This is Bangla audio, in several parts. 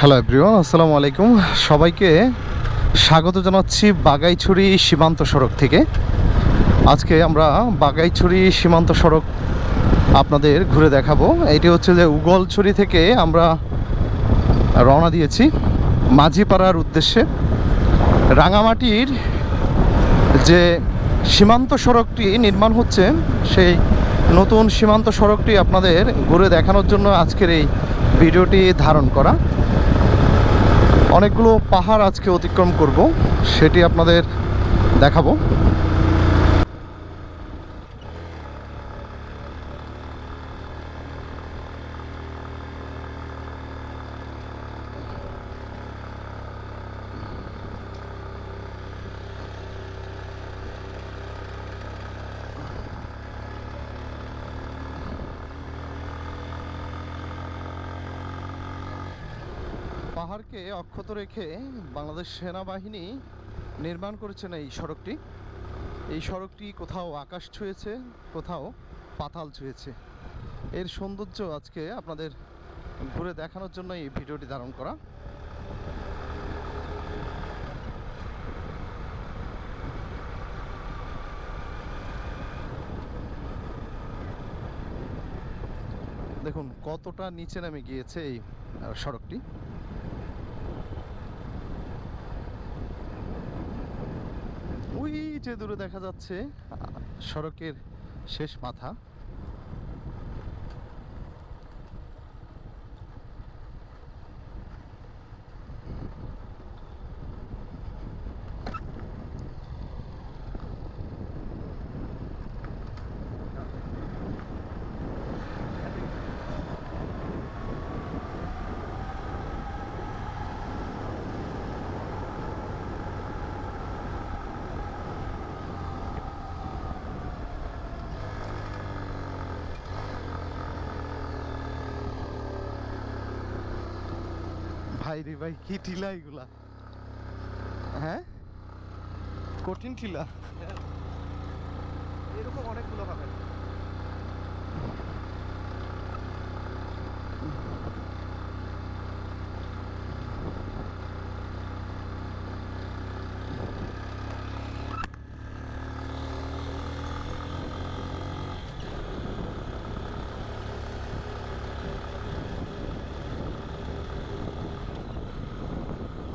হ্যালো এভরিওয়ান আসসালামু আলাইকুম সবাইকে স্বাগত জানাচ্ছি বাগাইছড়ি সীমান্ত সড়ক থেকে। আজকে আমরা বাগাইছড়ি সীমান্ত সড়ক আপনাদের ঘুরে দেখাবো। এটি হচ্ছে যে উগলছড়ি থেকে আমরা রওনা দিয়েছি মাঝিপাড়ার উদ্দেশ্যে। রাঙামাটির যে সীমান্ত সড়কটি নির্মাণ হচ্ছে, সেই নতুন সীমান্ত সড়কটি আপনাদের ঘুরে দেখানোর জন্য আজকের এই ভিডিওটি ধারণ করা। অনেকগুলো পাহাড় আজকে অতিক্রম করব সেটি আপনাদের দেখাবো। পাহাড়কে অক্ষত রেখে বাংলাদেশ সেনাবাহিনী নির্মাণ করেছেন এই সড়কটি। এই সড়কটি কোথাও আকাশ ছুঁয়েছে, কোথাও পাতাল ছুঁয়েছে। এর সৌন্দর্য আজকে আপনাদের ঘুরে দেখানোর জন্য এই ভিডিওটি ধারণ করা। দেখুন, কতটা নিচে নেমে গিয়েছে এই সড়কটি। যে দূরে দেখা যাচ্ছে সড়কের শেষ মাথা। ভাই রে ভাই কি টিলা এগুলা? হ্যাঁ? কঠিন টিলা। এরকম অনেকগুলো পাবেন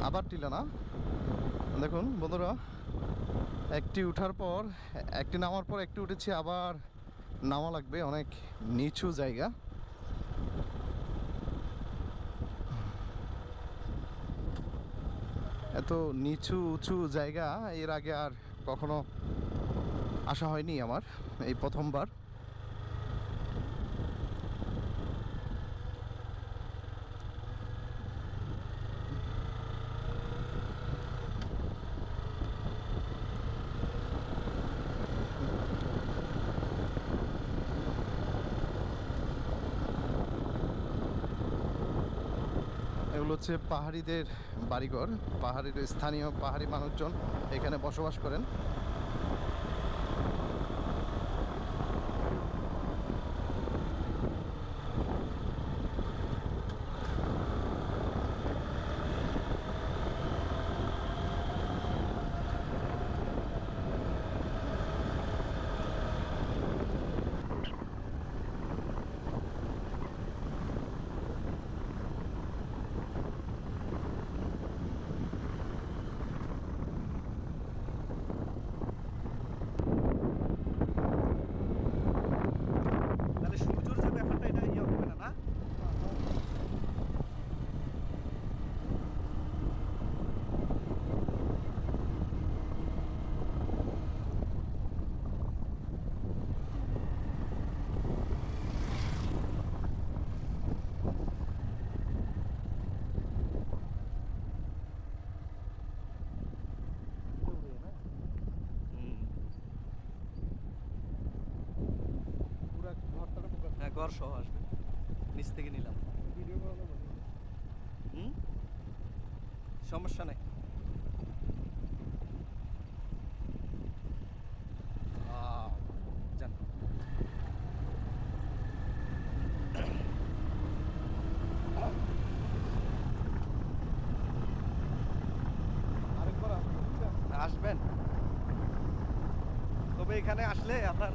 আবার টিলা না। দেখুন, বন্ধুরা, একটি উঠার পর, একটি নামার পর একটি উঠেছি, আবার নামা লাগবে, অনেক নিচু জায়গা। এত নিচু, উঁচু জায়গা, এর আগে আর কখনো আসা হয়নি আমার, এই প্রথমবার। এগুলো হচ্ছে পাহাড়িদের বাড়িঘর পাহাড়ির স্থানীয় পাহাড়ি মানুষজন এখানে বসবাস করেন। ঘর সহ আসবে। নিচ থেকে নিলাম। হুম? সমস্যা নেই। আসবেন? তবে এখানে আসলে আপনার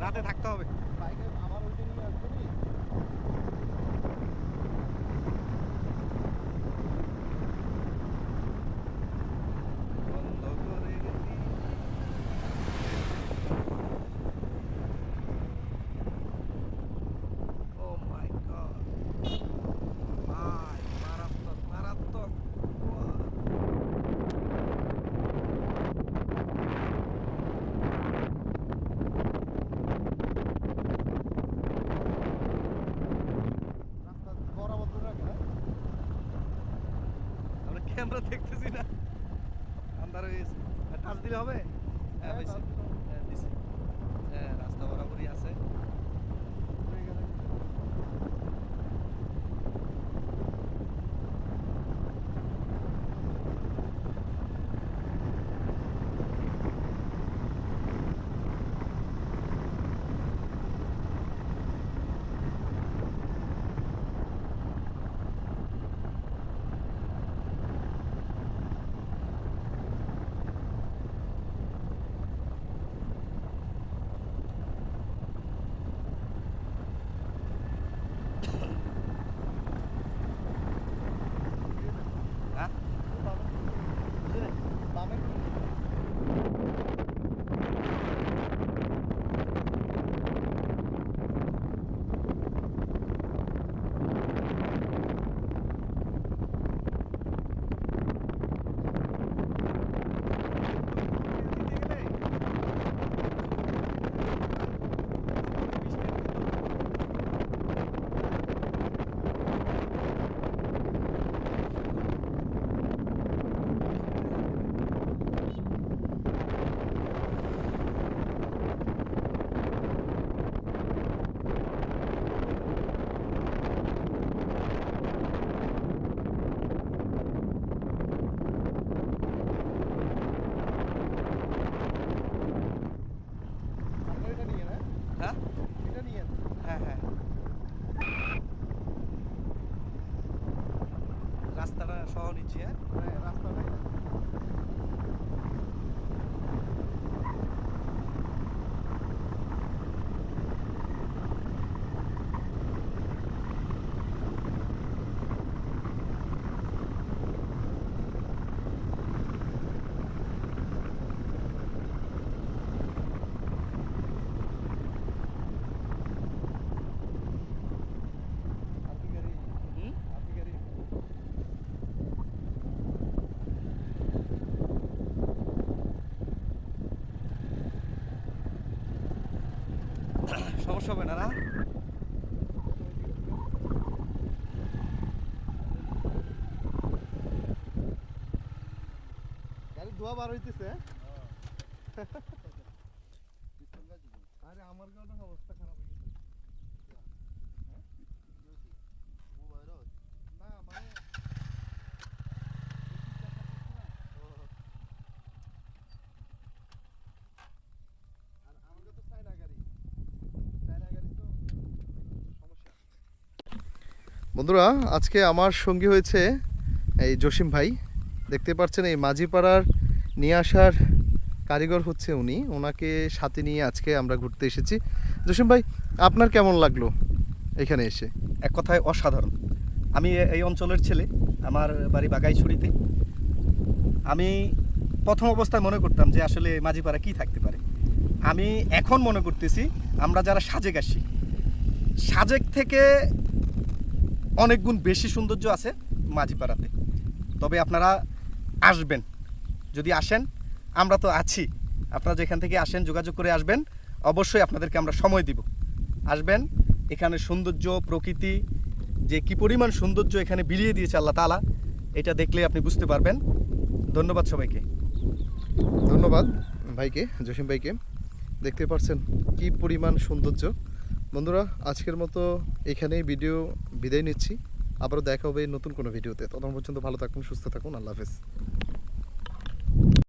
রাতে থাকতে হবে। আমরা দেখতেছি না। আন্ধার হয়ে গেছে। টাচ দিলে হবে? হ্যাঁ হ্যাঁ। হ্যাঁ দিছি। হ্যাঁ রাস্তা বরাবরই আছে হয়ে গেলে। হ্যাঁ বামে আপনার এটা নিয়ে না হ্যাঁ? এটা নিয়ে হ্যাঁ হ্যাঁ। রাস্তাটা সহ নিচ্ছি হ্যাঁ হ্যাঁ রাস্তাটা এটা। আপনি গাড়ি হুম আপনি গাড়ি না গাড়ি ধোয়া বার হইতেছে। আরে আমার কারণে অবস্থা খারাপ হয়ে গেছে হ্যাঁ? না মানে আর আমাকে তো চায়না গাড়ি চায়না গাড়ি তো সমস্যা বন্ধুরা, আজকে আমার সঙ্গী হয়েছে এই জসিম ভাই। দেখতে পাচ্ছেন এই মাঝিপাড়ার নিয়ে আসার কারিগর হচ্ছে উনি। ওনাকে সাথে নিয়ে আজকে আমরা ঘুরতে এসেছি। জসিম ভাই, আপনার কেমন লাগল এখানে এসে? এক কথায় অসাধারণ। আমি এই অঞ্চলের ছেলে, আমার বাড়ি বাগাইছড়িতে। আমি প্রথম অবস্থায় মনে করতাম যে আসলে মাঝিপাড়া কি থাকতে পারে। আমি এখন মনে করতেছি, আমরা যারা সাজেক আসি সাজেক থেকে অনেক গুণ বেশি সৌন্দর্য আছে মাঝিপাড়াতে। তবে আপনারা আসবেন। যদি আসেন, আমরা তো আছি। আপনারা যেখান থেকে আসেন, যোগাযোগ করে আসবেন। অবশ্যই আপনাদেরকে আমরা সময় দিব। আসবেন, এখানে সৌন্দর্য, প্রকৃতি, যে কি পরিমাণ সৌন্দর্য এখানে বিলিয়ে দিয়েছে আল্লাহ তালা এটা দেখলে আপনি বুঝতে পারবেন। ধন্যবাদ সবাইকে। ধন্যবাদ ভাইকে, জসিম ভাইকে। দেখতে পাচ্ছেন কি পরিমাণ সৌন্দর্য। বন্ধুরা, আজকের মতো এখানেই ভিডিও বিদায় নিচ্ছি। আবারও দেখা হবে নতুন কোনো ভিডিওতে ততক্ষণ পর্যন্ত ভালো থাকুন, সুস্থ থাকুন। আল্লাহ হাফেজ।